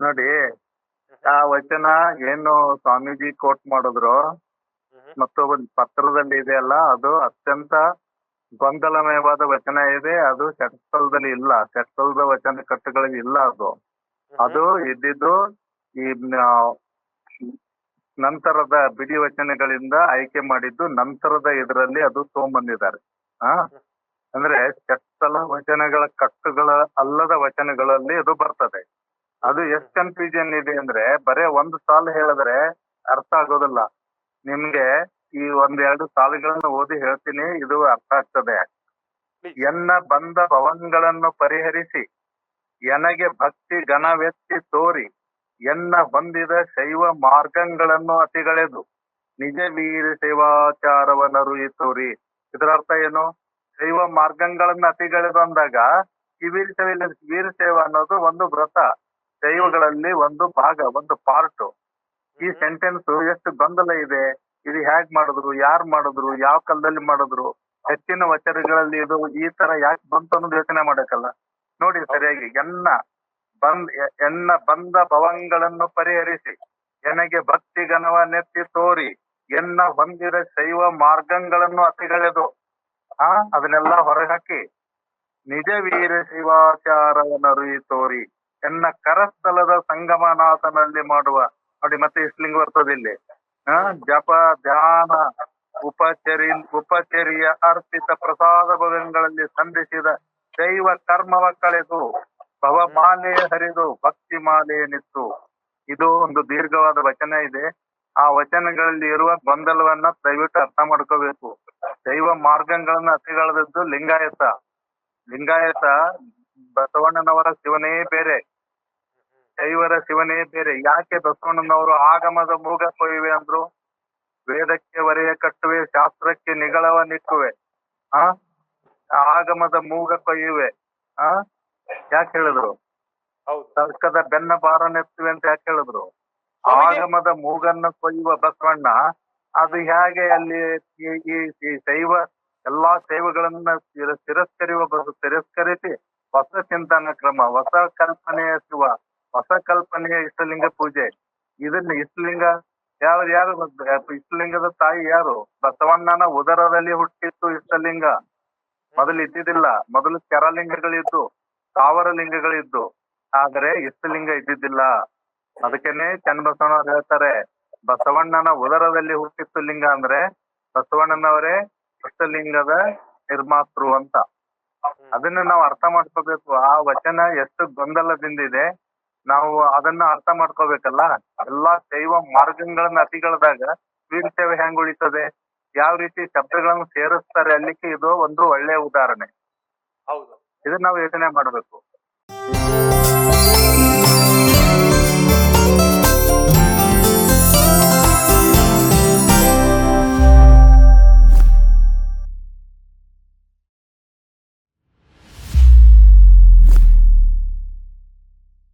ನೋಡಿ ಆ ವಚನ ಏನು ಸ್ವಾಮೀಜಿ ಕೋಟ್ ಮಾಡಿದ್ರು ಮತ್ತು ಒಂದು ಪತ್ರದಲ್ಲಿ ಇದೆ ಅಲ್ಲ ಅದು ಅತ್ಯಂತ ಗೊಂದಲಮಯವಾದ ವಚನ ಇದೆ ಅದು ಷಟ್ಸ್ಥಲದಲ್ಲಿ ಇಲ್ಲ ಷಟ್ಸ್ಥಲದ ವಚನ ಕಟ್ಟುಗಳಲ್ಲಿ ಇಲ್ಲ ಅದು. ಅದು ಇದ್ದಿದ್ದು ಈ ನಂತರದ ಬಿಡಿ ವಚನಗಳಿಂದ ಆಯ್ಕೆ ಮಾಡಿದ್ದು ನಂತರದ ಇದರಲ್ಲಿ ಅದು ತಗೊಂಬಂದಿದ್ದಾರೆ ಆ? ಅಂದ್ರೆ ಷಟ್ಸ್ಥಲ ವಚನಗಳ ಕಟ್ಟುಗಳ ಅಲ್ಲದ ವಚನಗಳಲ್ಲಿ ಅದು ಬರ್ತದೆ. ಅದು ಎಷ್ಟು ಕನ್ಫ್ಯೂಷನ್ ಇದೆ ಅಂದ್ರೆ ಬರೇ ಒಂದು ಸಾಲು ಹೇಳಿದ್ರೆ ಅರ್ಥ ಆಗೋದಿಲ್ಲ. ನಿಮ್ಗೆ ಈ ಒಂದೆರಡು ಸಾಲುಗಳನ್ನು ಓದಿ ಹೇಳ್ತೀನಿ ಇದು ಅರ್ಥ ಆಗ್ತದೆ. ಎನ್ನ ಬಂದ ಭವನ್ಗಳನ್ನು ಪರಿಹರಿಸಿ ಎನಗೆ ಭಕ್ತಿ ಘನವೆತ್ತಿ ತೋರಿ ಎನ್ನ ಹೊಂದಿದ ಶೈವ ಮಾರ್ಗಗಳನ್ನು ಅತಿಗಳೆದು ನಿಜ ವೀರ ಸೇವಾಚಾರವನ್ನರುಯಿ ತೋರಿ. ಇದರ ಅರ್ಥ ಏನು? ಶೈವ ಮಾರ್ಗಗಳನ್ನ ಅತಿಗಳೆದು ಅಂದಾಗ ಈ ವೀರ ಸೇವೆ ವೀರ ಸೇವೆ ಅನ್ನೋದು ಒಂದು ವ್ರತ. ಶೈವಗಳಲ್ಲಿ ಒಂದು ಭಾಗ ಒಂದು ಪಾರ್ಟ್ ಈ ಸೆಂಟೆನ್ಸ್ ಎಷ್ಟು ಗೊಂದಲ ಇದೆ ಇದು ಹೇಗ್ ಮಾಡಿದ್ರು ಯಾರು ಮಾಡಿದ್ರು ಯಾವ ಕಾಲದಲ್ಲಿ ಮಾಡಿದ್ರು ಹೆಚ್ಚಿನ ವಚನಗಳಲ್ಲಿ ಇದು ಈ ತರ ಯಾಕೆ ಬಂತು ಅನ್ನೋದು ಯೋಚನೆ ಮಾಡಕ್ಕಲ್ಲ. ನೋಡಿ ಸರಿಯಾಗಿ ಎನ್ನ ಬಂದ್ ಎನ್ನ ಬಂದ ಭವಂಗಳನ್ನು ಪರಿಹರಿಸಿ ಎನಗೆ ಭಕ್ತಿ ಘನವ ನೆತ್ತಿ ತೋರಿ ಎನ್ನ ಹೊಂದಿದ ಶೈವ ಮಾರ್ಗಗಳನ್ನು ಅತಿಗಳೆದು ಆ ಅದನ್ನೆಲ್ಲ ಹೊರಹಾಕಿ ನಿಜ ವೀರ ಶಿವಾಚಾರವನ್ನರುಯಿ ತೋರಿ. ಎನ್ನ ಕರಸ್ಥಲದ ಸಂಗಮನಾಥನಲ್ಲಿ ಮಾಡುವ ನೋಡಿ ಮತ್ತೆ ಇಸ್ಲಿಂಗ್ ಬರ್ತದಿಲ್ಲಿ ಆ, ಜಪ ಧ್ಯಾನ ಉಪಚರಿ ಉಪಚರಿಯ ಅರ್ಪಿತ ಪ್ರಸಾದ ಭವನಗಳಲ್ಲಿ ಸಂಧಿಸಿದ ದೈವ ಕರ್ಮವ ಕಳೆದು ಭವಮಾಲೆ ಹರಿದು ಭಕ್ತಿ ಮಾಲೆ ನಿತ್ತು ಇದು ಒಂದು ದೀರ್ಘವಾದ ವಚನ ಇದೆ. ಆ ವಚನಗಳಲ್ಲಿ ಇರುವ ಗೊಂದಲವನ್ನ ದಯವಿಟ್ಟು ಅರ್ಥ ಮಾಡ್ಕೋಬೇಕು. ದೈವ ಮಾರ್ಗಗಳನ್ನ ಅತಿಗಳದ್ದು ಲಿಂಗಾಯತ. ಲಿಂಗಾಯತ ಬಸವಣ್ಣನವರ ಶಿವನೇ ಬೇರೆ. ಶೈವರ ಶಿವನೇ ಬೇರೆ. ಯಾಕೆ ಬಸವಣ್ಣನವರು ಆಗಮದ ಮೂಗ ಕೊಯ್ಯುವೆ ಅಂದ್ರು? ವೇದಕ್ಕೆ ವರೆಯ ಕಟ್ಟುವೆ ಶಾಸ್ತ್ರಕ್ಕೆ ನಿಗಳವ ನಿಕ್ಕುವೆ. ಆ? ಆಗಮದ ಮೂಗ ಕೊಯ್ಯುವೆ. ಆ? ಯಾಕೆ ಹೇಳಿದ್ರು? ತರ್ಕದ ಬೆನ್ನ ಬಾರನೆತ್ತುವೆ ಅಂತ ಯಾಕೆ ಹೇಳಿದ್ರು? ಆಗಮದ ಮೂಗನ್ನ ಕೊಯ್ಯುವ ಬಸವಣ್ಣ ಅದು ಹೇಗೆ ಅಲ್ಲಿ ಈ ಶೈವ ಎಲ್ಲಾ ಶೈವಗಳನ್ನ ತಿರ- ತಿರಸ್ಕರಿಯುವ ಬಸ್ ತಿರಸ್ಕರಿಸಿ ಹೊಸ ಚಿಂತನ ಕ್ರಮ ಹೊಸ ಕಲ್ಪನೆಯ ಶಿವ. ಹೊಸ ಕಲ್ಪನೆ ಇಷ್ಟಲಿಂಗ ಪೂಜೆ. ಇದನ್ನ ಇಷ್ಟಲಿಂಗ ಯಾವ ಯಾರು ಇಷ್ಟಲಿಂಗದ ತಾಯಿ ಯಾರು? ಬಸವಣ್ಣನ ಉದರದಲ್ಲಿ ಹುಟ್ಟಿತ್ತು ಇಷ್ಟಲಿಂಗ. ಮೊದಲು ಇದ್ದಿದ್ದಿಲ್ಲ. ಮೊದಲು ಕೆರಲಿಂಗಗಳಿದ್ದು ಸಾವಿರ ಲಿಂಗಗಳಿದ್ದು ಆದರೆ ಇಷ್ಟಲಿಂಗ ಇದ್ದಿದ್ದಿಲ್ಲ. ಅದಕ್ಕೇನೆ ಚನ್ನಬಸವಣ್ಣವ್ರು ಹೇಳ್ತಾರೆ, ಬಸವಣ್ಣನ ಉದರದಲ್ಲಿ ಹುಟ್ಟಿತ್ತು ಲಿಂಗ ಅಂದ್ರೆ ಬಸವಣ್ಣನವರೇ ಇಷ್ಟಲಿಂಗದ ನಿರ್ಮಾತೃ ಅಂತ. ಅದನ್ನ ನಾವು ಅರ್ಥ ಮಾಡ್ಕೋಬೇಕು. ಆ ವಚನ ಎಷ್ಟು ಗೊಂದಲದಿಂದಿದೆ ನಾವು ಅದನ್ನ ಅರ್ಥ ಮಾಡ್ಕೋಬೇಕಲ್ಲ? ಎಲ್ಲಾ ಶೈವ ಮಾರ್ಗಗಳನ್ನ ಅತಿಗಳದಾಗ ವೀರ ಸೇವೆ ಹೆಂಗ್ ಉಳಿತದೆ? ಯಾವ ರೀತಿ ಶಬ್ದಗಳನ್ನು ಸೇರಿಸ್ತಾರೆ ಅಲ್ಲಿಕ್ಕೆ ಇದು ಒಂದು ಒಳ್ಳೆಯ ಉದಾಹರಣೆ. ಹೌದು. ಇದನ್ನ ನಾವು ಯೋಚನೆ ಮಾಡ್ಬೇಕು.